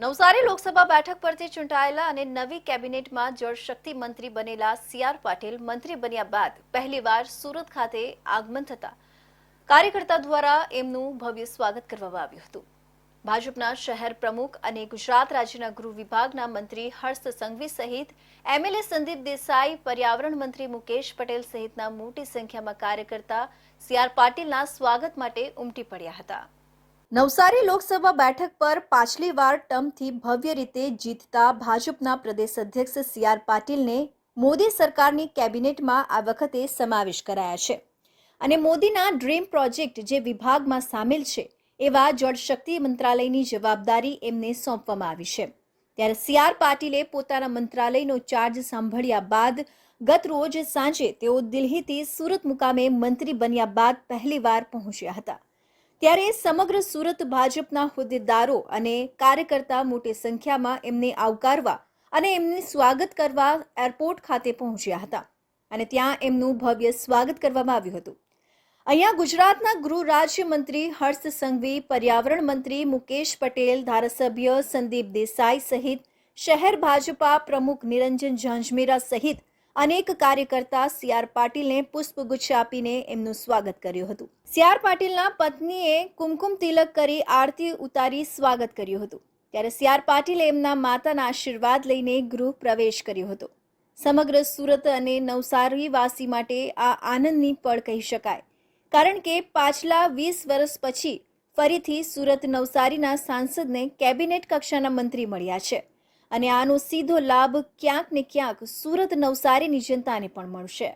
નવસારી લોકસભા બેઠક પરથી ચૂંટાયેલા અને નવી કેબિનેટમાં જળશક્તિ મંત્રી બનેલા સીઆર પાટીલ મંત્રી બન્યા બાદ પહેલીવાર સુરત ખાતે આગમન થતા કાર્યકર્તા દ્વારા એમનું ભવ્ય સ્વાગત કરવામાં આવ્યું હતું. ભાજપના શહેર પ્રમુખ અને ગુજરાત રાજ્યના ગૃહ વિભાગના મંત્રી હર્ષ સંઘવી સહિત એમએલએ સંદીપ દેસાઈ, પર્યાવરણ મંત્રી મુકેશ પટેલ સહિતના મોટી સંખ્યામાં કાર્યકર્તા સીઆર પાટીલના સ્વાગત માટે ઉમટી પડ્યા હતા. નવસારી લોકસભા બેઠક પર પાછલી વાર ટર્મથી ભવ્ય રીતે જીતતા ભાજપના પ્રદેશ અધ્યક્ષ સી આર પાટીલને મોદી સરકારની કેબિનેટમાં આ વખતે સમાવેશ કરાયા છે. અને મોદીના ડ્રીમ પ્રોજેક્ટ જે વિભાગમાં સામેલ છે, એવા જળશક્તિ મંત્રાલયની જવાબદારી એમને સોંપવામાં આવી છે. ત્યારે સી આર પાટીલે પોતાના મંત્રાલયનો ચાર્જ સાંભળ્યા બાદ ગત રોજ સાંજે તેઓ દિલ્હીથી સુરત મુકામે મંત્રી બન્યા બાદ પહેલીવાર પહોંચ્યા હતા. ત્યારે સમગ્ર સુરત ભાજપના હોદ્દેદારો અને કાર્યકર્તા મોટી સંખ્યામાં એમને આવકારવા અને એમને સ્વાગત કરવા એરપોર્ટ ખાતે પહોંચ્યા હતા અને ત્યાં એમનું ભવ્ય સ્વાગત કરવામાં આવ્યું હતું. અહીંયા ગુજરાતના ગૃહ રાજ્યમંત્રી હર્ષ સંઘવી, પર્યાવરણ મંત્રી મુકેશ પટેલ, ધારાસભ્ય સંદીપ દેસાઈ સહિત શહેર ભાજપા પ્રમુખ નિરંજન ઝાંઝમેરા સહિત અનેક કાર્યકર્તા સી આર પાટીલને પુષ્પગુચ્છ આપીને એમનું સ્વાગત કર્યું હતું. સી આર પાટીલના પત્નીએ કુમકુમ તિલક કરી આરતી ઉતારી સ્વાગત કર્યું હતું. ત્યારે સી આર પાટીલે એમના માતાના આશીર્વાદ લઈને ગૃહ પ્રવેશ કર્યો હતો. સમગ્ર સુરત અને નવસારી વાસી માટે આ આનંદની પળ કહી શકાય. કારણ કે પાછલા વીસ વર્ષ પછી ફરીથી સુરત નવસારીના સાંસદને કેબિનેટ કક્ષાના મંત્રી મળ્યા છે. અને આનો સીધો લાભ ક્યાંક ને ક્યાંક સુરત નવસારીની જનતાને પણ મળશે.